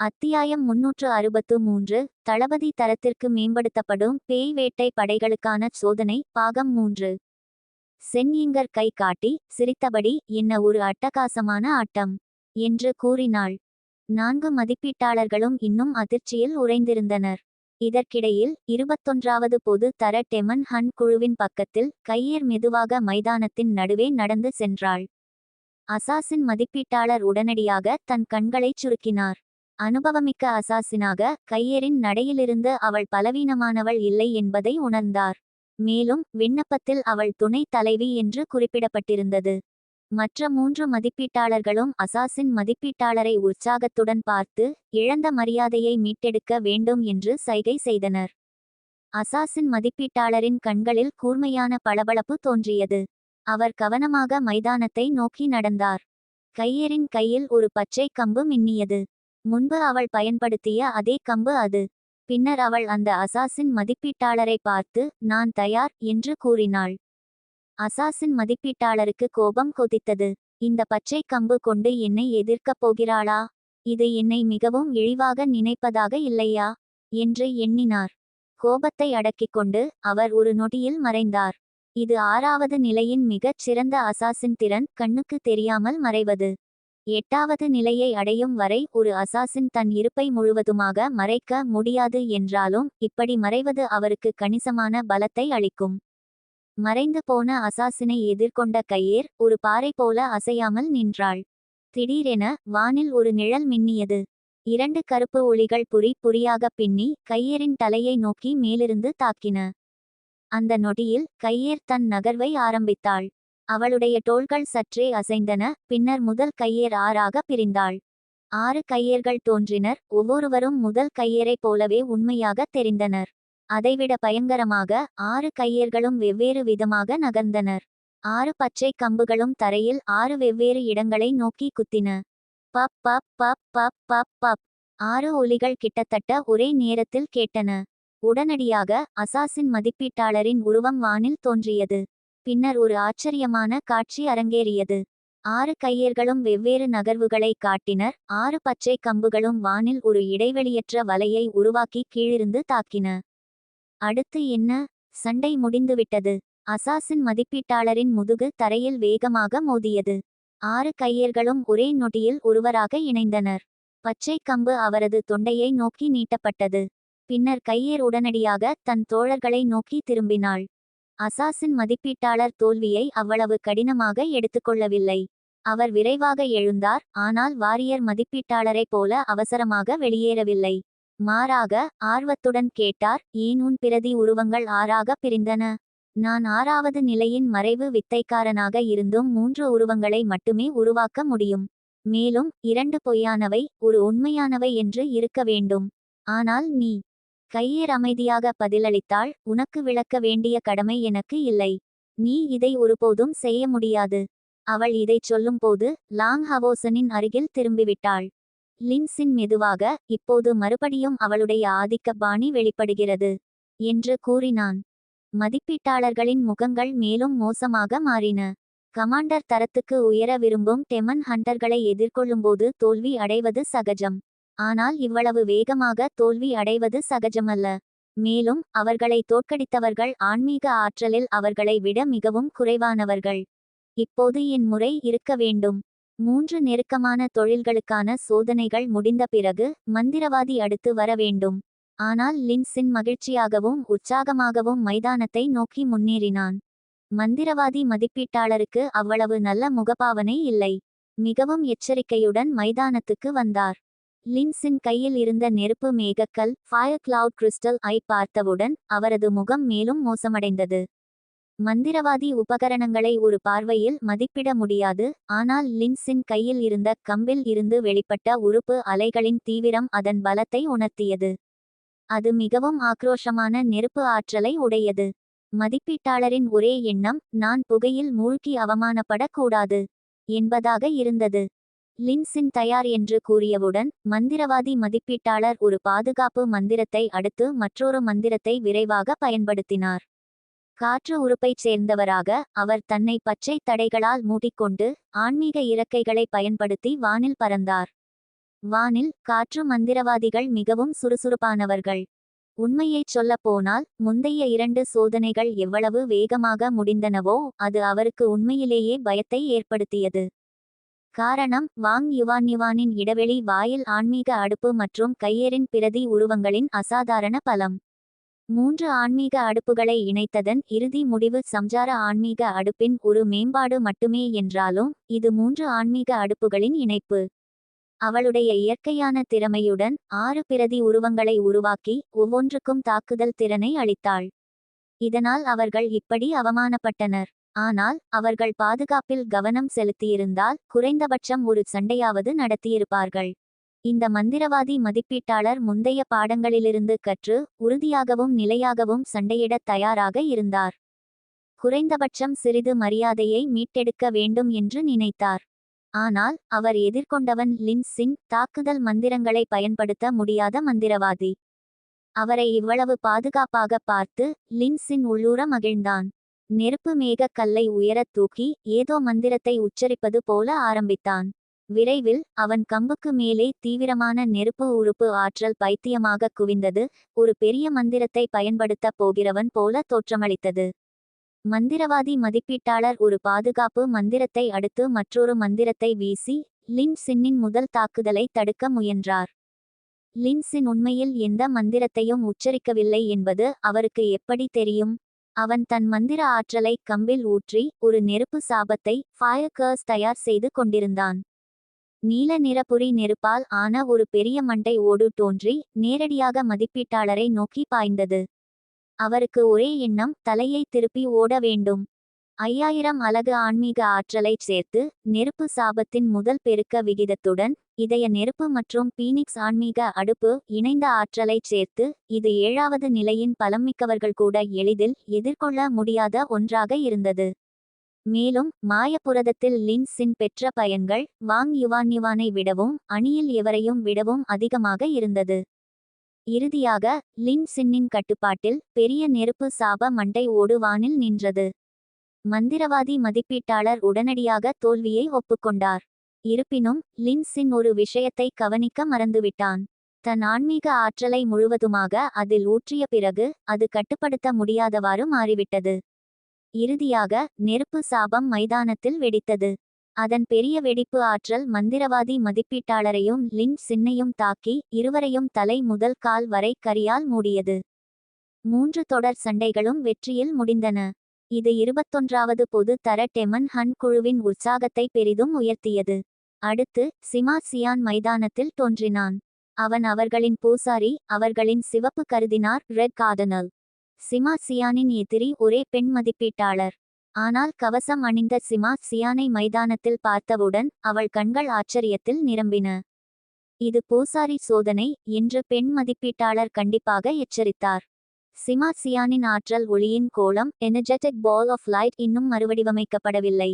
அத்தியாயம் முன்னூற்று அறுபத்து மூன்று தளபதி தரத்திற்கு மேம்படுத்தப்படும் பேய் வேட்டை படைகளுக்கான சோதனை பாகம் மூன்று. சென்னிங்கர் கை காட்டி சிரித்தபடி என்ன ஒரு அட்டகாசமான ஆட்டம் என்று கூறினாள். நான்கு மதிப்பீட்டாளர்களும் இன்னும் அதிர்ச்சியில் உறைந்திருந்தனர். இதற்கிடையில் இருபத்தொன்றாவது பொது தர டெமன் ஹன் குழுவின் பக்கத்தில் கையேர் மெதுவாக மைதானத்தின் நடுவே நடந்து சென்றாள். அசாசின் மதிப்பீட்டாளர் உடனடியாக தன் கண்களைச் சுருக்கினார். அனுபவமிக்க அசாசினாக கையேரின் நடையிலிருந்து அவள் பலவீனமானவள் இல்லை என்பதை உணர்ந்தார். மேலும் விண்ணப்பத்தில் அவள் துணை தலைவி என்று குறிப்பிடப்பட்டிருந்தது. மற்ற மூன்று மதிப்பீட்டாளர்களும் அசாசின் மதிப்பீட்டாளரை உற்சாகத்துடன் பார்த்து இழந்த மரியாதையை மீட்டெடுக்க வேண்டும் என்று சைகை செய்தனர். அசாசின் மதிப்பீட்டாளரின் கண்களில் கூர்மையான பளபளப்பு தோன்றியது. அவர் கவனமாக மைதானத்தை நோக்கி நடந்தார். கையேரின் கையில் ஒரு பச்சை கம்பு மின்னியது. முன்பு அவள் பயன்படுத்திய அதே கம்பு அது. பின்னர் அவள் அந்த அசாசின் மதிப்பீட்டாளரை பார்த்து நான் தயார் என்று கூறினாள். அசாசின் மதிப்பீட்டாளருக்கு கோபம் கொதித்தது. இந்த பச்சை கம்பு கொண்டு என்னை எதிர்க்கப் போகிறாளா? இது என்னை மிகவும் இழிவாக நினைப்பதாக இல்லையா? என்று எண்ணினார். கோபத்தை அடக்கிக் கொண்டு அவர் ஒரு நொடியில் மறைந்தார். இது ஆறாவது நிலையின் மிகச் சிறந்த அசாசின் திறன் கண்ணுக்கு தெரியாமல் மறைவது. எட்டாவது நிலையை அடையும் வரை ஒரு அசாசின் தன் இருப்பை முழுவதுமாக மறைக்க முடியாது என்றாலும் இப்படி மறைவது அவருக்கு கணிசமான பலத்தை அளிக்கும். மறைந்து போன அசாசினை எதிர்கொண்ட கையேர் ஒரு பாறை போல அசையாமல் நின்றாள். திடீரென வானில் ஒரு நிழல் மின்னியது. இரண்டு கருப்பு ஒளிகள் புரி புரியாக பின்னி கையேரின் தலையை நோக்கி மேலிருந்து தாக்கின. அந்த நொடியில் கையேர் தன் நகர்வை ஆரம்பித்தாள். அவளுடைய தோள்கள் சற்றே அசைந்தன பின்னர் முதல் கையேர் ஆறாக பிரிந்தாள். ஆறு கையேர்கள் தோன்றினர் ஒவ்வொருவரும் முதல் கையேரைப் போலவே உண்மையாக தெரிந்தனர். அதைவிட பயங்கரமாக ஆறு கையேர்களும் வெவ்வேறு விதமாக நகர்ந்தனர். ஆறு பச்சை கம்புகளும் தரையில் ஆறு வெவ்வேறு இடங்களை நோக்கி குத்தின. பப் பப் பப் பப் பப் பப். ஆறு ஒலிகள் கிட்டத்தட்ட ஒரே நேரத்தில் கேட்டன. உடனடியாக அசாசின் மதிப்பீட்டாளரின் உருவம் வானில் தோன்றியது. பின்னர் ஒரு ஆச்சரியமான காட்சி அரங்கேறியது. ஆறு கையர்களும் வெவ்வேறு நகர்வுகளை காட்டினர். ஆறு பச்சை கம்புகளும் வானில் ஒரு இடைவெளியற்ற வலையை உருவாக்கி கீழிருந்து தாக்கின. அடுத்து என்ன? சண்டை முடிந்துவிட்டது. அசாசின் மதிப்பீட்டாளரின் முதுகு தரையில் வேகமாக மோதியது. ஆறு கையர்களும் ஒரே நொடியில் ஒருவராக இணைந்தனர். பச்சை கம்பு அவரது தொண்டையை நோக்கி நீட்டப்பட்டது. பின்னர் கையேர் உடனடியாக தன் தோழர்களை நோக்கி திரும்பினாள். அசாசின் மதிப்பீட்டாளர் தோல்வியை அவ்வளவு கடினமாக எடுத்துக்கொள்ளவில்லை. அவர் விரைவாக எழுந்தார் ஆனால் வாரியர் மதிப்பீட்டாளரைப் போல அவசரமாக வெளியேறவில்லை. மாறாக ஆர்வத்துடன் கேட்டார் ஏன் உன் பிரதி உருவங்கள் ஆறாக பிரிந்தன? நான் ஆறாவது நிலையின் மறைவு வித்தைக்காரனாக இருந்தும் மூன்று உருவங்களை மட்டுமே உருவாக்க முடியும். மேலும் இரண்டு பொய்யானவை ஒரு உண்மையானவை என்று இருக்க வேண்டும். ஆனால் நீ கையேர் அமைதியாக பதிலளித்தாள். உனக்கு விளக்க வேண்டிய கடமை எனக்கு இல்லை. நீ இதை ஒருபோதும் செய்ய முடியாது அவள் இதைச் சொல்லும்போது லாங் ஹவோசனின் அருகில் திரும்பிவிட்டாள். லின்சின் மெதுவாக இப்போது மறுபடியும் அவளுடைய ஆதிக்க பாணி வெளிப்படுகிறது என்று கூறினான். மதிப்பீட்டாளர்களின் முகங்கள் மேலும் மோசமாக மாறின. கமாண்டர் தரத்துக்கு உயர விரும்பும் டெமன் ஹண்டர்களை எதிர்கொள்ளும்போது தோல்வி அடைவது சகஜம். ஆனால் இவ்வளவு வேகமாக தோல்வி அடைவது சகஜமல்ல. மேலும் அவர்களை தோற்கடித்தவர்கள் ஆன்மீக ஆற்றலில் அவர்களை விட மிகவும் குறைவானவர்கள். இப்போது என் முறை இருக்க வேண்டும். மூன்று நெருக்கமான தொழில்களுக்கான சோதனைகள் முடிந்த பிறகு மந்திரவாதி அடுத்து வர வேண்டும். ஆனால் லின்சின் மகிழ்ச்சியாகவும் உற்சாகமாகவும் மைதானத்தை நோக்கி முன்னேறினான். மந்திரவாதி மதிப்பீட்டாளருக்கு அவ்வளவு நல்ல முகபாவனை இல்லை. மிகவும் எச்சரிக்கையுடன் மைதானத்துக்கு வந்தார். லின்ஸின் கையில் இருந்த நெருப்பு மேகக்கல் ஃபயர் கிளவுட் கிறிஸ்டல் ஐ பார்த்தவுடன் அவரது முகம் மேலும் மோசமடைந்தது. மந்திரவாதி உபகரணங்களை ஒரு பார்வையில் மதிப்பிட முடியாது ஆனால் லின்ஸின் கையில் இருந்த கம்பில் இருந்து வெளிப்பட்ட உறுப்பு அலைகளின் தீவிரம் அதன் பலத்தை உணர்த்தியது. அது மிகவும் ஆக்ரோஷமான நெருப்பு ஆற்றலை உடையது. மதிப்பீட்டாளரின் ஒரே எண்ணம் நான் புகையில் மூழ்கி அவமானப்படக்கூடாது என்பதாக இருந்தது. லின்சின் தயார் என்று கூறியவுடன் மந்திரவாதி மதிப்பீட்டாளர் ஒரு பாதுகாப்பு மந்திரத்தை அடுத்து மற்றொரு மந்திரத்தை விரைவாக பயன்படுத்தினார். காற்று உறுப்பைச் சேர்ந்தவராக அவர் தன்னை பச்சை தடைகளால் மூடிக்கொண்டு ஆன்மீக இறக்கைகளை பயன்படுத்தி வானில் பறந்தார். வானில் காற்று மந்திரவாதிகள் மிகவும் சுறுசுறுப்பானவர்கள். உண்மையைச் சொல்லப் போனால் முந்தைய இரண்டு சோதனைகள் எவ்வளவு வேகமாக முடிந்தனவோ அது அவருக்கு உண்மையிலேயே பயத்தை ஏற்படுத்தியது. காரணம் வாங் யுவான் யுவானின் இடைவெளி வாயில் ஆன்மீக அடுப்பு மற்றும் கையேறின் பிரதி உருவங்களின் அசாதாரண பலம். மூன்று ஆன்மீக அடுப்புகளை இணைத்ததன் இறுதி முடிவு சம்சார ஆன்மீக அடுப்பின் ஒரு மேம்பாடு மட்டுமே என்றாலும் இது மூன்று ஆன்மீக அடுப்புகளின் இணைப்பு. அவளுடைய இயற்கையான திறமையுடன் ஆறு பிரதி உருவங்களை உருவாக்கி ஒவ்வொன்றுக்கும் தாக்குதல் திறனை அளித்தாள். இதனால் அவர்கள் இப்படி அவமானப்பட்டனர். ஆனால் அவர்கள் பாதுகாப்பில் கவனம் செலுத்தியிருந்தால் குறைந்தபட்சம் ஒரு சண்டையாவது நடத்தியிருப்பார்கள். இந்த மந்திரவாதி மதிப்பீட்டாளர் முந்தைய பாடங்களிலிருந்து கற்று உறுதியாகவும் நிலையாகவும் சண்டையிடத் தயாராக இருந்தார். குறைந்தபட்சம் சிறிது மரியாதையை மீட்டெடுக்க வேண்டும் என்று நினைத்தார். ஆனால் அவர் எதிர்கொண்டவன் லின்சின் தாக்குதல் மந்திரங்களை பயன்படுத்த முடியாத மந்திரவாதி. அவரை இவ்வளவு பாதுகாப்பாக பார்த்து லின்சின் உள்ளூர மகிழ்ந்தான். நெருப்பு மேக கல்லை உயரத் தூக்கி ஏதோ மந்திரத்தை உச்சரிப்பது போல ஆரம்பித்தான். விரைவில் அவன் கம்புக்கு மேலே தீவிரமான நெருப்பு உறுப்பு ஆற்றல் பைத்தியமாக குவிந்தது. ஒரு பெரிய மந்திரத்தை பயன்படுத்தப் போகிறவன் போல தோற்றமளித்தது. மந்திரவாதி மதிப்பீட்டாளர் ஒரு பாதுகாப்பு மந்திரத்தை அடுத்து மற்றொரு மந்திரத்தை வீசி லின்சின்னின் முதல் தாக்குதலை தடுக்க முயன்றார். லின்சின் உண்மையில் எந்த மந்திரத்தையும் உச்சரிக்கவில்லை என்பது அவருக்கு எப்படி தெரியும்? அவன் தன் மந்திர ஆற்றலை கம்பில் ஊற்றி ஒரு நெருப்பு சாபத்தை ஃபயர் கர்ஸ் தயார் செய்து கொண்டிருந்தான். நீல நிறப்புரி நெருப்பால் ஆன ஒரு பெரிய மண்டை ஓடு தோன்றி நேரடியாக மதிப்பீட்டாளரை நோக்கி பாய்ந்தது. அவருக்கு ஒரே எண்ணம் தலையை திருப்பி ஓட வேண்டும். ஐயாயிரம் அலகு ஆன்மீக ஆற்றலைச் சேர்த்து நெருப்பு சாபத்தின் முதல் பெருக்க விகிதத்துடன் இதய நெருப்பு மற்றும் பீனிக்ஸ் ஆன்மீக அடுப்பு இணைந்த ஆற்றலைச் சேர்த்து இது ஏழாவது நிலையின் பலம்மிக்கவர்கள் கூட எளிதில் எதிர்கொள்ள முடியாத ஒன்றாக இருந்தது. மேலும் மாயபுரதத்தில் லின்ஸின் பெற்ற பயன்கள் வாங் யுவான் யுவானை விடவும் அணியில் எவரையும் விடவும் அதிகமாக இருந்தது. இறுதியாக லின் சின்னின் கட்டுப்பாட்டில் பெரிய நெருப்பு சாப மண்டை ஓடு வானில் நின்றது. மந்திரவாதி மதிப்பீட்டாளர் உடனடியாக தோல்வியை ஒப்புக்கொண்டார். இருப்பினும் லின்சின் ஒரு விஷயத்தை கவனிக்க மறந்துவிட்டான். தன் ஆன்மீக ஆற்றலை முழுவதுமாக அதில் ஊற்றிய பிறகு அது கட்டுப்படுத்த முடியாதவாறு மாறிவிட்டது. இறுதியாக நெருப்பு சாபம் மைதானத்தில் வெடித்தது. அதன் பெரிய வெடிப்பு ஆற்றல் மந்திரவாதி மதிப்பீட்டாளரையும் லின் சின்னையும் தாக்கி இருவரையும் தலை முதல் கால் வரை கரியால் மூடியது. மூன்று தொடர் சண்டைகளும் வெற்றியில் முடிந்தன. இது இருபத்தொன்றாவது பொது தர டெமன் ஹன் குழுவின் உற்சாகத்தை பெரிதும் உயர்த்தியது. அடுத்து சிமா சியான் மைதானத்தில் தோன்றினான். அவன் அவர்களின் பூசாரி அவர்களின் சிவப்பு கருதினார் ரெட் காதனல். சிமா சியானின் எதிரி ஒரே பெண் மதிப்பீட்டாளர். ஆனால் கவசம் அணிந்த சிமா சியானை மைதானத்தில் பார்த்தவுடன் அவள் கண்கள் ஆச்சரியத்தில் நிரம்பின. இது பூசாரி சோதனை என்று பெண் மதிப்பீட்டாளர் கண்டிப்பாக எச்சரித்தார். சிமா சியானின் ஆற்றல் ஒளியின் கோலம் எனர்ஜெட்டிக் பால் ஆஃப் லைட் இன்னும் மறுவடிவமைக்கப்படவில்லை.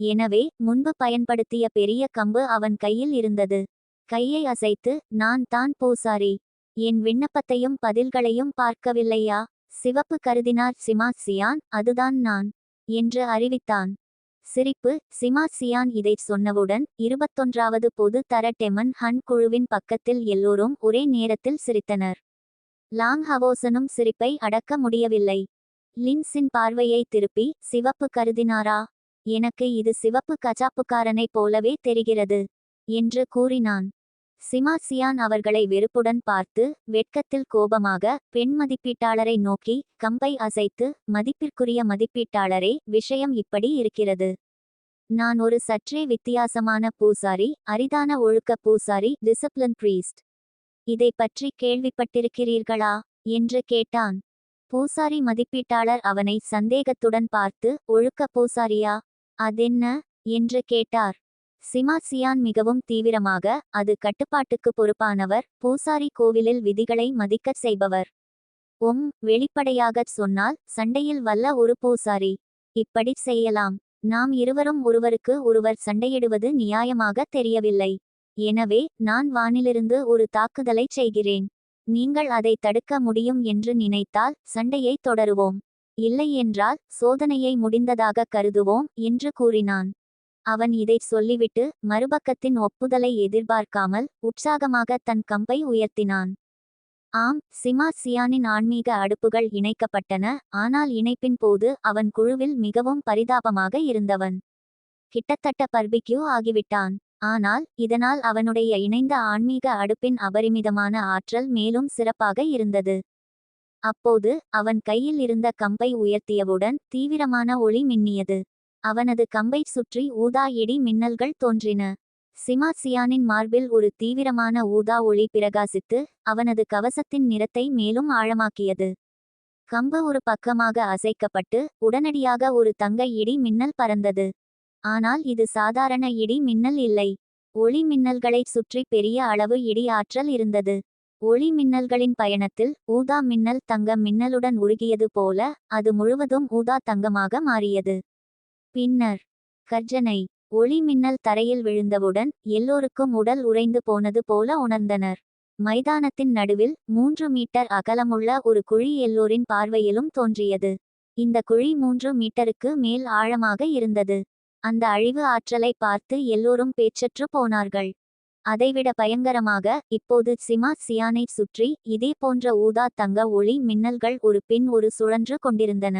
எனவே முன்பு பயன்படுத்திய பெரிய கம்பு அவன் கையில் இருந்தது. கையை அசைத்து நான் தான் பூசாரி. என் விண்ணப்பத்தையும் பதில்களையும் பார்க்கவில்லையா? சிவப்பு கருதினார் சிமா சியான் அதுதான் நான் என்று அறிவித்தான். சிரிப்பு சிமா சியான் இதைச் சொன்னவுடன் இருபத்தொன்றாவது பொது தர டெமன் ஹன் குழுவின் பக்கத்தில் எல்லோரும் ஒரே நேரத்தில் சிரித்தனர். லாங் ஹவோசனும் சிரிப்பை அடக்க முடியவில்லை. லின்ஸின் பார்வையை திருப்பி சிவப்பு கருதினாரா? எனக்கு இது சிவப்பு கஜாப்புக்காரனைப் போலவே தெரிகிறது என்று கூறினான். சிமாசியான் அவர்களை வெறுப்புடன் பார்த்து வெட்கத்தில் கோபமாக பெண் மதிப்பீட்டாளரை நோக்கி கம்பை அசைத்து மதிப்பிற்குரிய மதிப்பீட்டாளரே விஷயம் இப்படி இருக்கிறது. நான் ஒரு சற்றே வித்தியாசமான பூசாரி அரிதான ஒழுக்க பூசாரி டிசிப்ளின் பிரீஸ்ட் இதை பற்றி கேள்விப்பட்டிருக்கிறீர்களா? என்று கேட்டான். பூசாரி மதிப்பீட்டாளர் அவனை சந்தேகத்துடன் பார்த்து ஒழுக்க பூசாரியா? அதென்ன? என்று கேட்டார். சிமாசியான் மிகவும் தீவிரமாக அது கட்டுப்பாட்டுக்கு பொறுப்பானவர். பூசாரி கோவிலில் விதிகளை மதிக்கச் செய்பவர். உம் வெளிப்படையாகச் சொன்னால் சண்டையில் வல்ல ஒரு பூசாரி. இப்படி செய்யலாம். நாம் இருவரும் ஒருவருக்கு ஒருவர் சண்டையிடுவது நியாயமாக தெரியவில்லை. எனவே நான் வானிலிருந்து ஒரு தாக்குதலை செய்கிறேன். நீங்கள் அதை தடுக்க முடியும் என்று நினைத்தால் சண்டையை தொடருவோம். இல்லை என்றால் சோதனையை முடிந்ததாக கருதுவோம் என்று கூறினான். அவன் இதைச் சொல்லிவிட்டு மறுபக்கத்தின் ஒப்புதலை எதிர்பார்க்காமல் உற்சாகமாக தன் கம்பை உயர்த்தினான். ஆம் சிமா சியானின் ஆன்மீக அடுப்புகள் இணைக்கப்பட்டன ஆனால் இணைப்பின் போது அவன் குழுவில் மிகவும் பரிதாபமாக இருந்தவன். கிட்டத்தட்ட பர்பிக்யூ ஆகிவிட்டான். ஆனால் இதனால் அவனுடைய இணைந்த ஆன்மீக அடுப்பின் அபரிமிதமான ஆற்றல் மேலும் சிறப்பாக இருந்தது. அப்போது அவன் கையில் இருந்த கம்பை உயர்த்தியவுடன் தீவிரமான ஒளி மின்னியது. அவனது கம்பைச் சுற்றி ஊதா இடி மின்னல்கள் தோன்றின. சிமா சியானின் மார்பில் ஒரு தீவிரமான ஊதா ஒளி பிரகாசித்து அவனது கவசத்தின் நிறத்தை மேலும் ஆழமாக்கியது. கம்பு ஒரு பக்கமாக அசைக்கப்பட்டு உடனடியாக ஒரு தங்க இடி மின்னல் பறந்தது. ஆனால் இது சாதாரண இடி மின்னல் இல்லை. ஒளி மின்னல்களைச் சுற்றி பெரிய அளவு இடி ஆற்றல் இருந்தது. ஒளி மின்னல்களின் பயணத்தில் ஊதா மின்னல் தங்க மின்னலுடன் உருகியது போல அது முழுவதும் ஊதா தங்கமாக மாறியது. பின்னர் கர்ஜனை ஒளி மின்னல் தரையில் விழுந்தவுடன் எல்லோருக்கும் உடல் உறைந்து போனது போல உணர்ந்தனர். மைதானத்தின் நடுவில் மூன்று மீட்டர் அகலமுள்ள ஒரு குழி எல்லோரின் பார்வையிலும் தோன்றியது. இந்த குழி மூன்று மீட்டருக்கு மேல் ஆழமாக இருந்தது. அந்த அழிவு ஆற்றலை பார்த்து எல்லோரும் பேச்சற்று போனார்கள். அதைவிட பயங்கரமாக இப்போது சிமா சியானை சுற்றி இதே போன்ற ஊதா தங்க ஒளி மின்னல்கள் ஒரு பின் ஒரு சுழன்று கொண்டிருந்தன.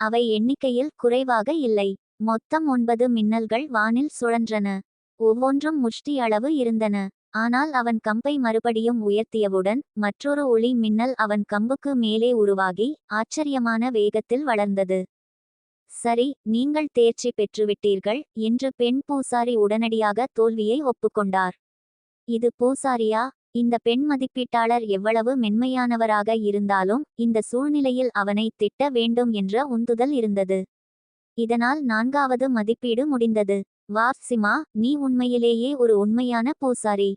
அவை எண்ணிக்கையில் குறைவாக இல்லை. மொத்தம் ஒன்பது மின்னல்கள் வானில் சுழன்றன. ஒவ்வொன்றும் முஷ்டி அளவு இருந்தன. ஆனால் அவன் கம்பை மறுபடியும் உயர்த்தியவுடன் மற்றொரு ஒளி மின்னல் அவன் கம்புக்கு மேலே உருவாகி ஆச்சரியமான வேகத்தில் வளர்ந்தது. சரி நீங்கள் தேர்ச்சி பெற்றுவிட்டீர்கள் என்று பெண் பூசாரி உடனடியாக தோல்வியை ஒப்புக்கொண்டார். இது பூசாரியா? இந்த பெண் மதிப்பீட்டாளர் எவ்வளவு மென்மையானவராக இருந்தாலும் இந்த சூழ்நிலையில் அவனை திட்ட வேண்டும் என்ற உந்துதல் இருந்தது. இதனால் நான்காவது மதிப்பீடு முடிந்தது. வாப்சிமா சிமா நீ உண்மையிலேயே ஒரு உண்மையான பூசாரி.